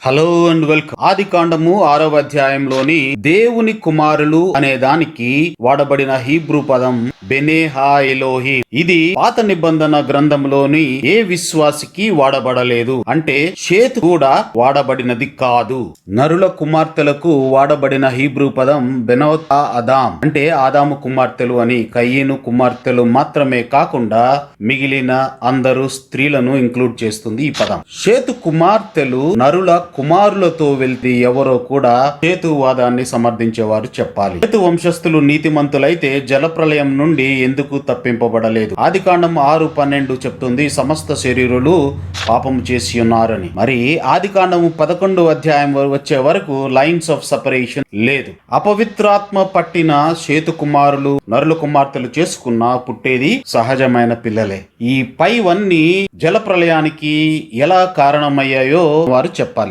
Hello and welcome ఆది కాండము ఆరవ అధ్యాయంలోని దేవుని కుమారులు అనే దానికి వాడబడిన హీబ్రూ పదం బెనేహా ఎలోహి. ఇది పాత నిబంధన గ్రంథంలోని ఏ విశ్వాసికి వాడబడలేదు. అంటే షేత్ కూడా వాడబడినది కాదు. నరుల కుమార్తెలకు వాడబడిన హీబ్రూ పదం బెనోతా అదాం. అంటే ఆదాము కుమార్తెలు అని కయ్యను కుమార్తెలు మాత్రమే కాకుండా మిగిలిన అందరూ స్త్రీలను ఇంక్లూడ్ చేస్తుంది ఈ పదం. షేతు కుమార్తెలు నరుల కుమారులతో వెళ్తే ఎవరో కూడా హేతువాదాన్ని సమర్థించేవారు చెప్పాలి. హేతు వంశస్థులు నీతిమంతులైతే జలప్రలయం నుండి ఎందుకు తప్పింపబడలేదు? ఆది కాండం ఆరు పన్నెండు చెప్తుంది సమస్త శరీరులు పాపము చేసి ఉన్నారని. మరి ఆది కాండము పదకొండు అధ్యాయం వచ్చే వరకు లైన్స్ ఆఫ్ సపరేషన్ లేదు. అపవిత్రాత్మ పట్టిన సేతు కుమారులు నరుల కుమార్తెలు చేసుకున్న పుట్టేది సహజమైన పిల్లలే. ఈ పైవన్నీ జల ప్రళయానికి ఎలా కారణమయ్యాయో వారు చెప్పాలి.